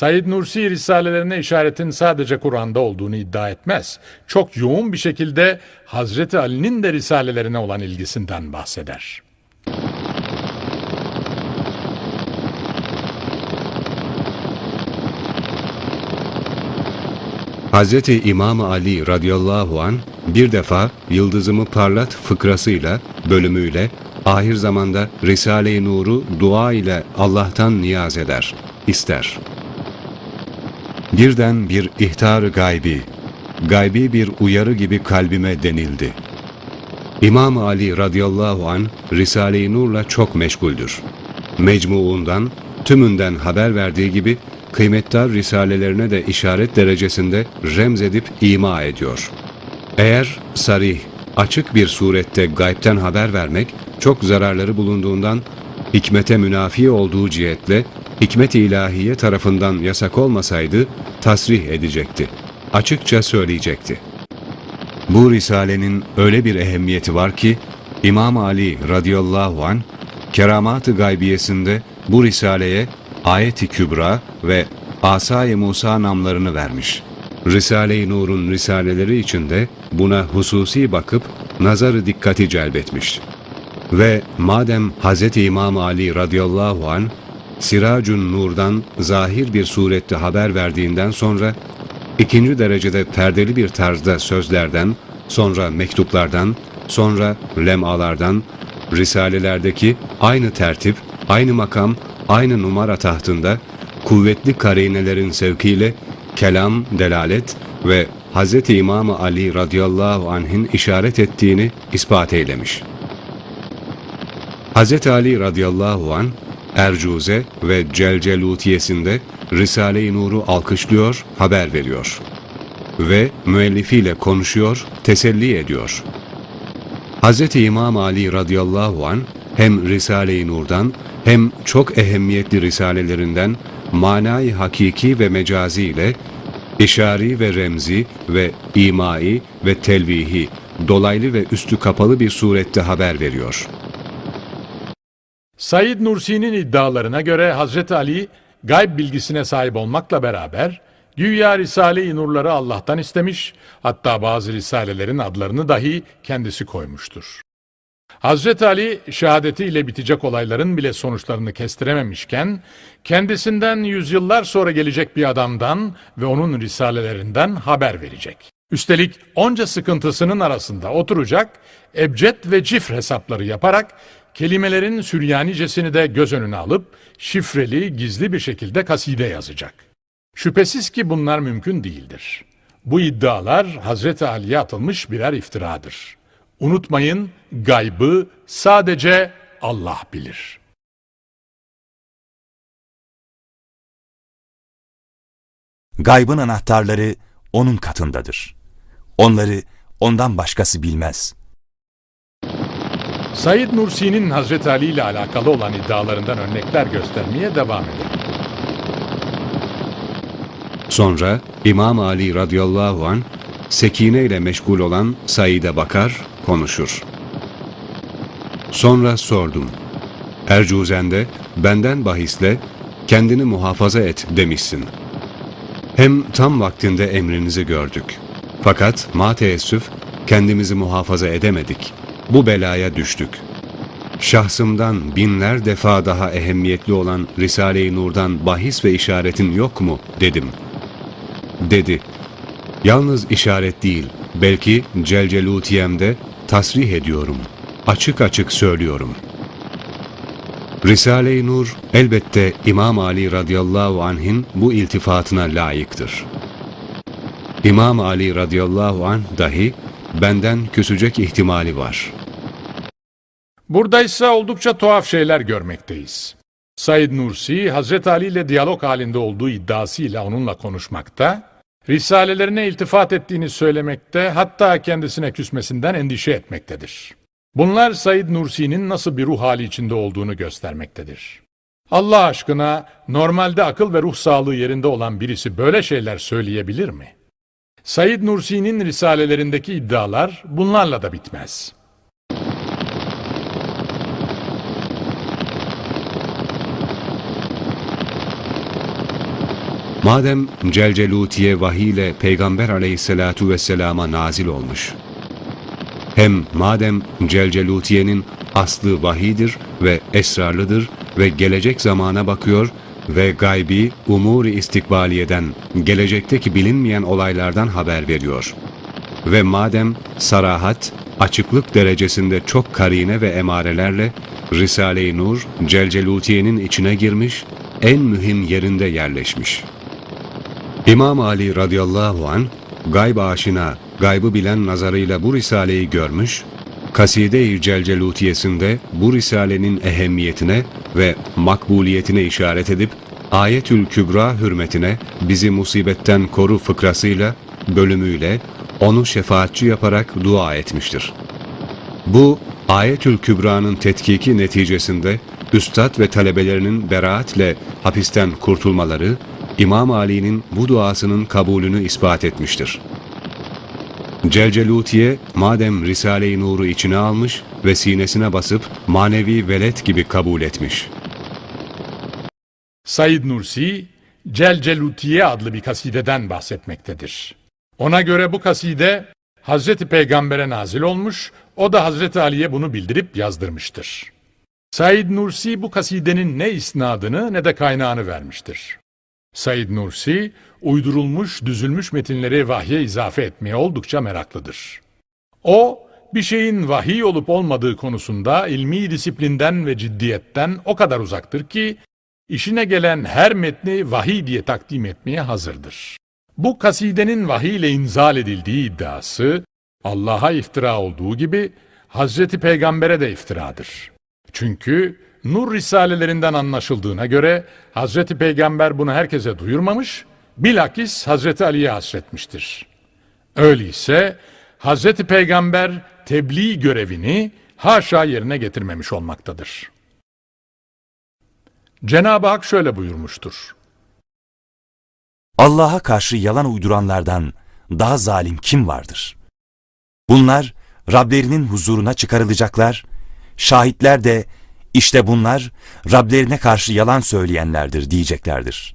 Said Nursi risalelerine işaretin sadece Kur'an'da olduğunu iddia etmez. Çok yoğun bir şekilde Hazreti Ali'nin de risalelerine olan ilgisinden bahseder. Hz. İmam Ali radıyallahu an bir defa yıldızımı parlat fıkrasıyla, bölümüyle, ahir zamanda Risale-i Nur'u dua ile Allah'tan niyaz eder, ister. Birden bir ihtar gaybi, gaybi bir uyarı gibi kalbime denildi. İmam Ali radıyallahu an Risale-i Nur'la çok meşguldür. Mecmuundan, tümünden haber verdiği gibi kıymetdar risalelerine de işaret derecesinde remzedip ima ediyor. Eğer sarih, açık bir surette gaybten haber vermek çok zararları bulunduğundan hikmete münafi olduğu cihetle hikmet-i ilahiye tarafından yasak olmasaydı tasrih edecekti. Açıkça söyleyecekti. Bu risalenin öyle bir ehemmiyeti var ki İmam Ali radıyallahu an keramat-ı gaybiyesinde bu risaleye Ayet-i Kübra ve Asay-ı Musa namlarını vermiş. Risale-i Nur'un risaleleri içinde buna hususi bakıp nazarı dikkati celbetmiş. Ve madem Hz. İmam Ali radıyallahu an Siracun Nur'dan zahir bir surette haber verdiğinden sonra ikinci derecede perdeli bir tarzda sözlerden, sonra mektuplardan, sonra lemalardan, risalelerdeki aynı tertip, aynı makam, aynı numara tahtında kuvvetli karinelerin sevkiyle kelam, delalet ve Hz. İmam Ali radıyallahu anh'in işaret ettiğini ispat eylemiş. Hz. Ali radıyallahu an Ercuze ve Celcelutiyesinde Risale-i Nur'u alkışlıyor, haber veriyor. Ve müellifiyle konuşuyor, teselli ediyor. Hz. İmam Ali radıyallahu an hem Risale-i Nur'dan hem çok ehemmiyetli risalelerinden manayı hakiki ve mecazi ile işari ve remzi ve imai ve telvihi dolaylı ve üstü kapalı bir surette haber veriyor. Said Nursi'nin iddialarına göre Hazreti Ali gayb bilgisine sahip olmakla beraber güya Risale-i Nurları Allah'tan istemiş, hatta bazı risalelerin adlarını dahi kendisi koymuştur. Hazreti Ali şehadetiyle bitecek olayların bile sonuçlarını kestirememişken kendisinden yüzyıllar sonra gelecek bir adamdan ve onun risalelerinden haber verecek. Üstelik onca sıkıntısının arasında oturacak, ebced ve cifr hesapları yaparak kelimelerin Süryanicesini de göz önüne alıp şifreli, gizli bir şekilde kaside yazacak. Şüphesiz ki bunlar mümkün değildir. Bu iddialar Hazreti Ali'ye atılmış birer iftiradır. Unutmayın gaybı sadece Allah bilir. Gaybın anahtarları onun katındadır. Onları ondan başkası bilmez. Said Nursi'nin Hazreti Ali ile alakalı olan iddialarından örnekler göstermeye devam edelim. Sonra İmam Ali radıyallahu an Sekine ile meşgul olan Said'e bakar, konuşur. Sonra sordum. Ercuzende benden bahisle kendini muhafaza et demişsin. Hem tam vaktinde emrinizi gördük. Fakat ma teessüf kendimizi muhafaza edemedik. Bu belaya düştük. Şahsımdan binler defa daha ehemmiyetli olan Risale-i Nur'dan bahis ve işaretin yok mu dedim. Dedi. Yalnız işaret değil, belki Celcelutiyem'de tasrih ediyorum. Açık açık söylüyorum. Risale-i Nur elbette İmam Ali radıyallahu anh'in bu iltifatına layıktır. İmam Ali radıyallahu anh dahi benden küsecek ihtimali var. Burada ise oldukça tuhaf şeyler görmekteyiz. Said Nursi, Hazreti Ali ile diyalog halinde olduğu iddiasıyla onunla konuşmakta, risalelerine iltifat ettiğini söylemekte, hatta kendisine küsmesinden endişe etmektedir. Bunlar Said Nursi'nin nasıl bir ruh hali içinde olduğunu göstermektedir. Allah aşkına normalde akıl ve ruh sağlığı yerinde olan birisi böyle şeyler söyleyebilir mi? Said Nursi'nin risalelerindeki iddialar bunlarla da bitmez. Madem Celcelutiye vahiy ile Peygamber aleyhissalatu vesselama nazil olmuş. Hem madem Celcelutiye'nin aslı vahidir ve esrarlıdır ve gelecek zamana bakıyor ve gaybi umuri istikbaliyeden, gelecekteki bilinmeyen olaylardan haber veriyor. Ve madem sarahat, açıklık derecesinde çok karine ve emarelerle Risale-i Nur, Celcelutiye'nin içine girmiş, en mühim yerinde yerleşmiş. İmam Ali radıyallahu an gayb aşina, gaybı bilen nazarıyla bu risaleyi görmüş, Kaside-i Celcelutiyesinde bu risalenin ehemmiyetine ve makbuliyetine işaret edip Ayetül Kübra hürmetine bizi musibetten koru fıkrasıyla, bölümüyle onu şefaatçi yaparak dua etmiştir. Bu Ayetül Kübra'nın tetkiki neticesinde üstad ve talebelerinin beraatle hapisten kurtulmaları İmam Ali'nin bu duasının kabulünü ispat etmiştir. Celcelutiye madem Risale-i Nur'u içine almış ve sinesine basıp manevi velet gibi kabul etmiş. Said Nursi, Celcelutiye adlı bir kasideden bahsetmektedir. Ona göre bu kaside Hazreti Peygamber'e nazil olmuş, o da Hazreti Ali'ye bunu bildirip yazdırmıştır. Said Nursi bu kasidenin ne isnadını ne de kaynağını vermiştir. Said Nursi, uydurulmuş, düzülmüş metinleri vahye izafe etmeye oldukça meraklıdır. O, bir şeyin vahiy olup olmadığı konusunda ilmi disiplinden ve ciddiyetten o kadar uzaktır ki, işine gelen her metni vahiy diye takdim etmeye hazırdır. Bu kasidenin vahiy ile inzal edildiği iddiası, Allah'a iftira olduğu gibi, Hazreti Peygamber'e de iftiradır. Çünkü Nur Risalelerinden anlaşıldığına göre Hazreti Peygamber bunu herkese duyurmamış, bilakis Hazreti Ali'ye hasretmiştir. Öyleyse Hazreti Peygamber tebliğ görevini haşa yerine getirmemiş olmaktadır. Cenab-ı Hak şöyle buyurmuştur. Allah'a karşı yalan uyduranlardan daha zalim kim vardır? Bunlar Rablerinin huzuruna çıkarılacaklar, şahitler de işte bunlar Rablerine karşı yalan söyleyenlerdir diyeceklerdir.